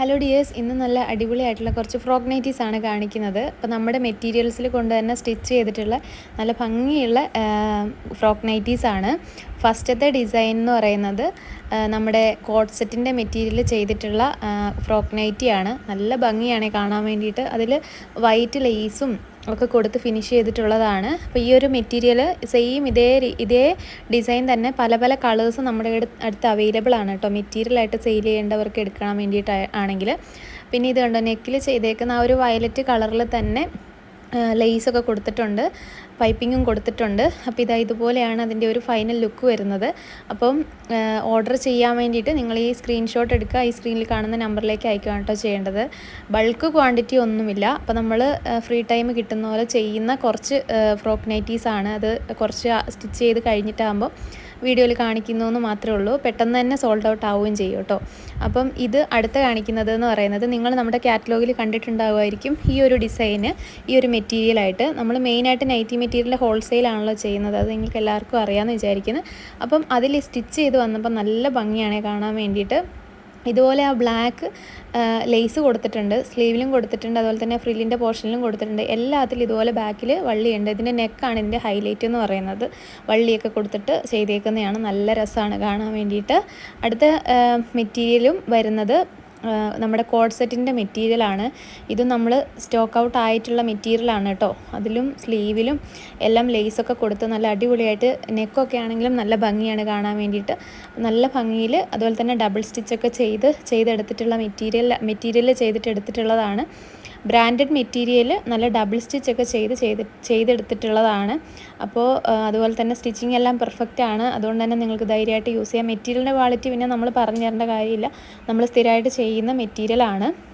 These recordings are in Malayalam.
ഹലോ ഡിയേഴ്സ് ഇന്ന് നല്ല അടിപൊളിയായിട്ടുള്ള കുറച്ച് ഫ്രോക്ക് നൈറ്റീസ് ആണ് കാണിക്കുന്നത്. അപ്പോൾ നമ്മുടെ മെറ്റീരിയൽസിൽ കൊണ്ട് തന്നെ സ്റ്റിച്ച് ചെയ്തിട്ടുള്ള നല്ല ഭംഗിയുള്ള ഫ്രോക്ക് നൈറ്റീസ് ആണ്. ഫസ്റ്റത്തെ ഡിസൈൻ എന്ന് പറയുന്നത് നമ്മുടെ കോട്ട് സെറ്റിന്റെ മെറ്റീരിയൽ ചെയ്തിട്ടുള്ള ഫ്രോക്ക് നൈറ്റിയാണ് നല്ല ഭംഗിയാണ് കാണാൻ വേണ്ടിയിട്ട്. അതിൽ വൈറ്റ് ലേസും ഒക്കെ കൊടുത്ത് ഫിനിഷ് ചെയ്തിട്ടുള്ളതാണ്. അപ്പോൾ ഈ ഒരു മെറ്റീരിയൽ സെയിം ഇതേ ഇതേ ഡിസൈൻ തന്നെ പല പല കളേഴ്സ് നമ്മുടെ അടുത്ത് അവൈലബിൾ ആണ് കേട്ടോ മെറ്റീരിയലായിട്ട് സെയിൽ ചെയ്യേണ്ടവർക്ക് എടുക്കാൻ വേണ്ടിയിട്ട് ആണെങ്കിൽ. പിന്നെ ഇത് കണ്ടോ നെക്കിൽ ചെയ്തേക്കുന്ന ആ ഒരു വയലറ്റ് കളറിൽ തന്നെ ലേസൊക്കെ കൊടുത്തിട്ടുണ്ട്. പൈപ്പിങ്ങും കൊടുത്തിട്ടുണ്ട്. അപ്പോൾ ഇതാ ഇതുപോലെയാണ് അതിന്റെ ഒരു ഫൈനൽ ലുക്ക് വരുന്നത്. അപ്പം ഓർഡർ ചെയ്യാൻ വേണ്ടിയിട്ട് നിങ്ങൾ ഈ സ്ക്രീൻഷോട്ട് എടുക്കുക. ഈ സ്ക്രീനിൽ കാണുന്ന നമ്പറിലേക്ക് അയക്കുക കേട്ടോ ചെയ്യേണ്ടത്. ബൾക്ക് ക്വാണ്ടിറ്റി ഒന്നുമില്ല. അപ്പോൾ നമ്മൾ ഫ്രീ ടൈം കിട്ടുന്ന പോലെ ചെയ്യുന്ന കുറച്ച് ഫ്രോക്ക് നൈറ്റീസ് ആണ്. അത് കുറച്ച് സ്റ്റിച്ച് ചെയ്ത് കഴിഞ്ഞിട്ടാകുമ്പോൾ വീഡിയോയിൽ കാണിക്കുന്നു എന്ന് മാത്രമേ ഉള്ളൂ. പെട്ടെന്ന് തന്നെ സോൾഡ് ഔട്ട് ആവുകയും ചെയ്യും കേട്ടോ. അപ്പം ഇത് അടുത്ത കാണിക്കുന്നത് എന്ന് പറയുന്നത് നിങ്ങൾ നമ്മുടെ കാറ്റലോഗിൽ കണ്ടിട്ടുണ്ടാകുമായിരിക്കും ഈ ഒരു ഡിസൈന് ഈ ഒരു മെറ്റീരിയലായിട്ട് നമ്മൾ മെയിനായിട്ട് നൈറ്റി മെറ്റീരിയൽ ഹോൾസെയിൽ ആണല്ലോ ചെയ്യുന്നത്. അത് നിങ്ങൾക്ക് എല്ലാവർക്കും അറിയാമെന്ന് വിചാരിക്കുന്നു. അപ്പം അതിൽ സ്റ്റിച്ച് ചെയ്ത് വന്നപ്പോൾ നല്ല ഭംഗിയാണ് കാണാൻ വേണ്ടിയിട്ട്. ഇതുപോലെ ആ ബ്ലാക്ക് ലേസ് കൊടുത്തിട്ടുണ്ട്. സ്ലീവിലും കൊടുത്തിട്ടുണ്ട്. അതുപോലെ തന്നെ ഫ്രില്ലിന്റെ പോർഷനിലും കൊടുത്തിട്ടുണ്ട്. എല്ലാത്തിലും ഇതുപോലെ ബാക്കിൽ വള്ളിയുണ്ട്. ഇതിന്റെ നെക്കാണ് ഇതിന്റെ ഹൈലൈറ്റ് എന്ന് പറയുന്നത്. വള്ളിയൊക്കെ കൊടുത്തിട്ട് ചെയ്തേക്കുന്നതാണ്. നല്ല രസമാണ് കാണാൻ വേണ്ടിയിട്ട്. അടുത്ത മെറ്റീരിയലും വരുന്നത് നമ്മുടെ കോഡ് സെറ്റിന്റെ മെറ്റീരിയലാണ് ഇത് നമ്മൾ സ്റ്റോക്ക് ഔട്ട് ആയിട്ടുള്ള മെറ്റീരിയലാണ് കേട്ടോ. അതിലും സ്ലീവിലും എല്ലാം ലേസൊക്കെ കൊടുത്ത് നല്ല അടിപൊളിയായിട്ട് നെക്കൊക്കെ ആണെങ്കിലും നല്ല ഭംഗിയാണ് കാണാൻ വേണ്ടിയിട്ട്. നല്ല ഭംഗിയിൽ അതുപോലെ തന്നെ ഡബിൾ സ്റ്റിച്ചൊക്കെ ചെയ്ത് ചെയ്തെടുത്തിട്ടുള്ള മെറ്റീരിയൽ മെറ്റീരിയൽ ചെയ്തിട്ട് എടുത്തിട്ടുള്ളതാണ്. ബ്രാൻഡഡ് മെറ്റീരിയൽ നല്ല ഡബിൾ സ്റ്റിച്ചൊക്കെ ചെയ്ത് ചെയ്ത് ചെയ്തെടുത്തിട്ടുള്ളതാണ്. അപ്പോൾ അതുപോലെ തന്നെ സ്റ്റിച്ചിങ് എല്ലാം പെർഫെക്റ്റ് ആണ്. അതുകൊണ്ട് തന്നെ നിങ്ങൾക്ക് ധൈര്യമായിട്ട് യൂസ് ചെയ്യാം. മെറ്റീരിയലിന്റെ ക്വാളിറ്റി പിന്നെ നമ്മൾ പറഞ്ഞു തരേണ്ട കാര്യമില്ല. നമ്മൾ സ്ഥിരമായിട്ട് ചെയ്യുന്ന മെറ്റീരിയലാണ്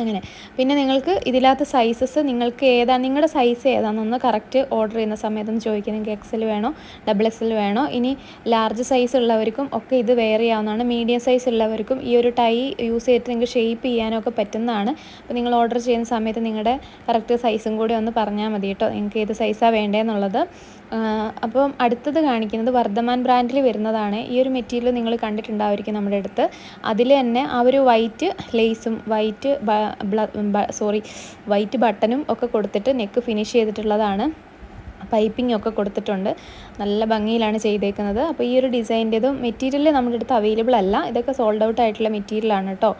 അങ്ങനെ. പിന്നെ നിങ്ങൾക്ക് ഇതില്ലാത്ത സൈസസ് നിങ്ങൾക്ക് ഏതാണ് നിങ്ങളുടെ സൈസ് ഏതാണെന്നൊന്ന് കറക്റ്റ് ഓർഡർ ചെയ്യുന്ന സമയത്തൊന്ന് ചോദിക്കുക നിങ്ങൾക്ക് എക്സൽ വേണോ ഡബിൾ എക്സൽ വേണോ ഇനി ലാർജ് സൈസ് ഉള്ളവർക്കും ഒക്കെ ഇത് വെയർ ചെയ്യാവുന്നതാണ് മീഡിയം സൈസ് ഉള്ളവർക്കും ഈ ഒരു ടൈ യൂസ് ചെയ്തിട്ട് നിങ്ങൾക്ക് ഷേപ്പ് ചെയ്യാനൊക്കെ പറ്റുന്നതാണ്. അപ്പോൾ നിങ്ങൾ ഓർഡർ ചെയ്യുന്ന സമയത്ത് നിങ്ങളുടെ കറക്റ്റ് സൈസും കൂടി ഒന്ന് പറഞ്ഞാൽ മതി കേട്ടോ. നിങ്ങൾക്ക് ഏത് സൈസാണ് വേണ്ടതെന്നുള്ളത് അപ്പം അടുത്തത് കാണിക്കുന്നത് വർദ്ധമാൻ ബ്രാൻഡിൽ വരുന്നതാണ്. ഈ ഒരു മെറ്റീരിയൽ നിങ്ങൾ കണ്ടിട്ടുണ്ടായിരിക്കും നമ്മുടെ അടുത്ത്. അതിൽ തന്നെ ആ ഒരു വൈറ്റ് ലേസും വൈറ്റ് സോറി വൈറ്റ് ബട്ടണും ഒക്കെ കൊടുത്തിട്ട് നെക്ക് ഫിനിഷ് ചെയ്തിട്ടുള്ളതാണ്. പൈപ്പിംഗ് ഒക്കെ കൊടുത്തിട്ടുണ്ട്. നല്ല ഭംഗിയിലാണ് ചെയ്തേക്കുന്നത്. അപ്പോൾ ഈ ഒരു ഡിസൈന്റെതും മെറ്റീരിയൽ നമ്മുടെ അടുത്ത് അവൈലബിൾ അല്ല. ഇതൊക്കെ സോൾഡ് ഔട്ട് ആയിട്ടുള്ള മെറ്റീരിയലാണ് കേട്ടോ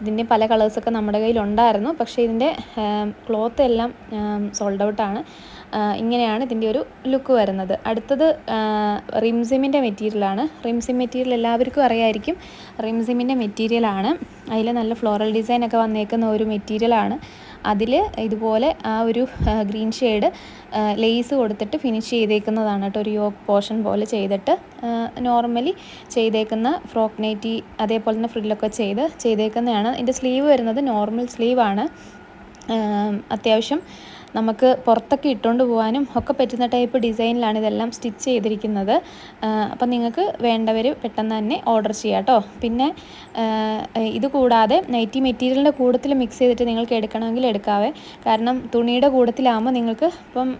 ഇതിന്റെ പല കളേഴ്സൊക്കെ നമ്മുടെ കയ്യിലുണ്ടായിരുന്നു. പക്ഷേ ഇതിന്റെ ക്ലോത്ത് എല്ലാം സോൾഡ് ഔട്ടാണ് ഇങ്ങനെയാണ് ഇതിന്റെ ഒരു ലുക്ക് വരുന്നത്. അടുത്തത് റിംസിമിന്റെ മെറ്റീരിയലാണ് റിംസിം മെറ്റീരിയൽ എല്ലാവർക്കും അറിയായിരിക്കും. റിംസിമിന്റെ മെറ്റീരിയലാണ് അതിൽ നല്ല ഫ്ലോറൽ ഡിസൈൻ ഒക്കെ വന്നേക്കുന്ന ഒരു മെറ്റീരിയലാണ് അതിൽ ഇതുപോലെ ആ ഒരു ഗ്രീൻ ഷെയ്ഡ് ലേസ് കൊടുത്തിട്ട് ഫിനിഷ് ചെയ്തേക്കുന്നതാണ് കേട്ടോ. ഒരു യോക്ക് പോർഷൻ പോലെ ചെയ്തിട്ട് നോർമലി ചെയ്തേക്കുന്ന ഫ്രോക്ക് നൈറ്റി അതേപോലെ തന്നെ ഫ്രില്ലൊക്കെ ചെയ്ത് ചെയ്തേക്കുന്നതാണ്. ഇതിന്റെ സ്ലീവ് വരുന്നത് നോർമൽ സ്ലീവാണ്. അത്യാവശ്യം നമുക്ക് പുറത്തൊക്കെ ഇട്ടുകൊണ്ട് പോകാനും ഒക്കെ പറ്റുന്ന ടൈപ്പ് ഡിസൈനിലാണ് ഇതെല്ലാം സ്റ്റിച്ച് ചെയ്തിരിക്കുന്നത്. അപ്പം നിങ്ങൾക്ക് വേണ്ടവർ പെട്ടെന്ന് തന്നെ ഓർഡർ ചെയ്യാം കേട്ടോ. പിന്നെ ഇത് കൂടാതെ നൈറ്റി മെറ്റീരിയലിന്റെ കൂട്ടത്തിൽ മിക്സ് ചെയ്തിട്ട് നിങ്ങൾക്ക് എടുക്കണമെങ്കിൽ എടുക്കാവേ. കാരണം തുണിയുടെ കൂട്ടത്തിലാകുമ്പോൾ നിങ്ങൾക്ക് ഇപ്പം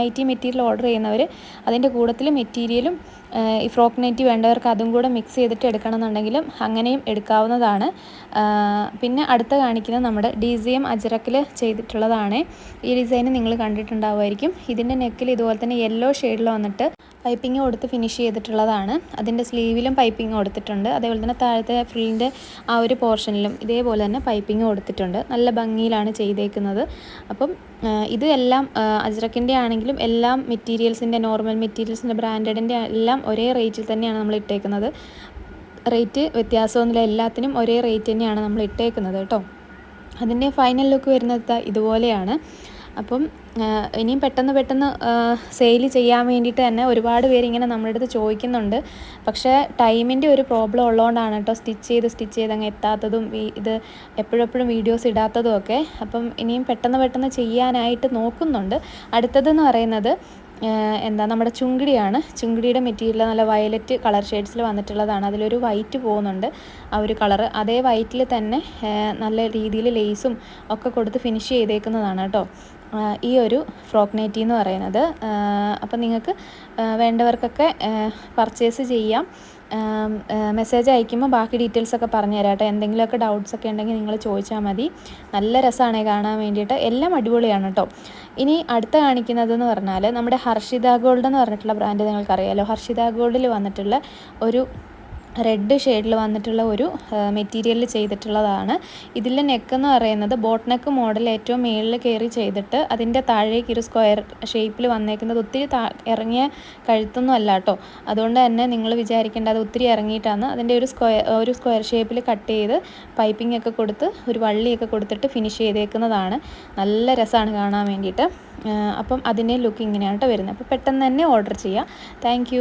നൈറ്റി മെറ്റീരിയൽ ഓർഡർ ചെയ്യുന്നവർ അതിന്റെ കൂട്ടത്തിൽ മെറ്റീരിയലും ഈ ഫ്രോക്ക് നെറ്റി വേണ്ടവർക്ക് അതും കൂടെ മിക്സ് ചെയ്തിട്ട് എടുക്കണമെന്നുണ്ടെങ്കിലും അങ്ങനെയും എടുക്കാവുന്നതാണ്. പിന്നെ അടുത്ത കാണിക്കുന്നത് നമ്മുടെ ഡി സി എം അജറക്കിൽ ചെയ്തിട്ടുള്ളതാണ്. ഈ ഡിസൈൻ നിങ്ങൾ കണ്ടിട്ടുണ്ടാവുമായിരിക്കും. ഇതിന്റെ നെക്കിൽ ഇതുപോലെ തന്നെ യെല്ലോ ഷെയ്ഡിൽ വന്നിട്ട് പൈപ്പിംഗ് കൊടുത്ത് ഫിനിഷ് ചെയ്തിട്ടുള്ളതാണ്. അതിന്റെ സ്ലീവിലും പൈപ്പിംഗ് കൊടുത്തിട്ടുണ്ട് അതേപോലെ തന്നെ താഴത്തെ ഫ്രില്ലിന്റെ ആ ഒരു പോർഷനിലും ഇതേപോലെ തന്നെ പൈപ്പിംഗ് കൊടുത്തിട്ടുണ്ട് നല്ല ഭംഗിയിലാണ് ചെയ്തേക്കുന്നത്. അപ്പം ഇത് എല്ലാം അജ്രക്കിന്റെ ആണെങ്കിലും എല്ലാം മെറ്റീരിയൽസിന്റെ നോർമൽ മെറ്റീരിയൽസിന്റെ ബ്രാൻഡഡിന്റെ എല്ലാം ഒരേ റേറ്റിൽ തന്നെയാണ് നമ്മൾ ഇട്ടേക്കുന്നത്. റേറ്റ് വ്യത്യാസമൊന്നുമില്ല. എല്ലാത്തിനും ഒരേ റേറ്റ് തന്നെയാണ് നമ്മൾ ഇട്ടേക്കുന്നത് കേട്ടോ. അതിന്റെ ഫൈനൽ ലുക്ക് വരുന്നത് ഇതുപോലെയാണ്. അപ്പം ഇനിയും പെട്ടെന്ന് പെട്ടെന്ന് സെയിൽ ചെയ്യാൻ വേണ്ടിയിട്ട് തന്നെ ഒരുപാട് പേര് ഇങ്ങനെ നമ്മുടെ അടുത്ത് ചോദിക്കുന്നുണ്ട്. പക്ഷേ ടൈമിന്റെ ഒരു പ്രോബ്ലം ഉള്ളതുകൊണ്ടാണ് കേട്ടോ സ്റ്റിച്ച് ചെയ്ത് സ്റ്റിച്ച് ചെയ്ത് അങ്ങ് എത്താത്തതും ഇത് എപ്പോഴെപ്പോഴും വീഡിയോസ് ഇടാത്തതും ഒക്കെ. അപ്പം ഇനിയും പെട്ടെന്ന് പെട്ടെന്ന് ചെയ്യാനായിട്ട് നോക്കുന്നുണ്ട്. അടുത്തതെന്ന് പറയുന്നത് എന്താ നമ്മുടെ ചുങ്കിടിയാണ്. ചുങ്കിടിയുടെ മെറ്റീരിയൽ നല്ല വയലറ്റ് കളർ ഷെയ്ഡ്സിൽ വന്നിട്ടുള്ളതാണ്. അതിലൊരു വൈറ്റ് പോകുന്നുണ്ട്. ആ ഒരു കളർ അതേ വൈറ്റിൽ തന്നെ നല്ല രീതിയിൽ ലേസും ഒക്കെ കൊടുത്ത് ഫിനിഷ് ചെയ്തേക്കുന്നതാണ് കേട്ടോ. ഈ ഒരു ഫ്രോക്ക് നെറ്റി എന്ന് പറയുന്നത്. അപ്പം നിങ്ങൾക്ക് വേണ്ടവർക്കൊക്കെ പർച്ചേസ് ചെയ്യാം. മെസ്സേജ് അയക്കുമ്പോൾ ബാക്കി ഡീറ്റെയിൽസ് ഒക്കെ പറഞ്ഞു തരാം കേട്ടോ. എന്തെങ്കിലുമൊക്കെ ഡൗട്ട്സ് ഒക്കെ ഉണ്ടെങ്കിൽ നിങ്ങൾ ചോദിച്ചാൽ മതി. നല്ല രസമാണ് കാണാൻ വേണ്ടിയിട്ട്. എല്ലാം അടിപൊളിയാണ് കേട്ടോ. ഇനി അടുത്ത കാണിക്കുന്നതെന്ന് പറഞ്ഞാൽ നമ്മുടെ ഹർഷിത ഗോൾഡ് എന്ന് പറഞ്ഞിട്ടുള്ള ബ്രാൻഡ് നിങ്ങൾക്കറിയാലോ. ഹർഷിത ഗോൾഡിൽ വന്നിട്ടുള്ള ഒരു റെഡ് ഷെയ്ഡിൽ വന്നിട്ടുള്ള ഒരു മെറ്റീരിയലിൽ ചെയ്തിട്ടുള്ളതാണ്. ഇതിലെ നെക്ക് എന്ന് പറയുന്നത് ബോട്ട് നെക്ക് മോഡൽ ഏറ്റവും മുകളിൽ കയറി ചെയ്തിട്ട് അതിന്റെ താഴേക്ക് ഒരു സ്ക്വയർ ഷേപ്പിൽ വന്നേക്കുന്നത് ഒത്തിരി ഇറങ്ങിയ കഴുത്തൊന്നും അല്ല കേട്ടോ അതുകൊണ്ട് തന്നെ നിങ്ങൾ വിചാരിക്കേണ്ട അത് ഒത്തിരി ഇറങ്ങിയിട്ടാണ് അതിന്റെ ഒരു സ്ക്വയർ ഒരു സ്ക്വയർ ഷേപ്പിൽ കട്ട് ചെയ്ത് പൈപ്പിംഗ് ഒക്കെ കൊടുത്ത് ഒരു വള്ളിയൊക്കെ കൊടുത്തിട്ട് ഫിനിഷ് ചെയ്തേക്കുന്നതാണ്. നല്ല രസമാണ് കാണാൻ വേണ്ടിയിട്ട്. അപ്പം അതിന്റെ ലുക്ക് ഇങ്ങനെയാണ് കേട്ടോ വരുന്നത്. അപ്പോൾ പെട്ടെന്ന് തന്നെ ഓർഡർ ചെയ്യാം. താങ്ക്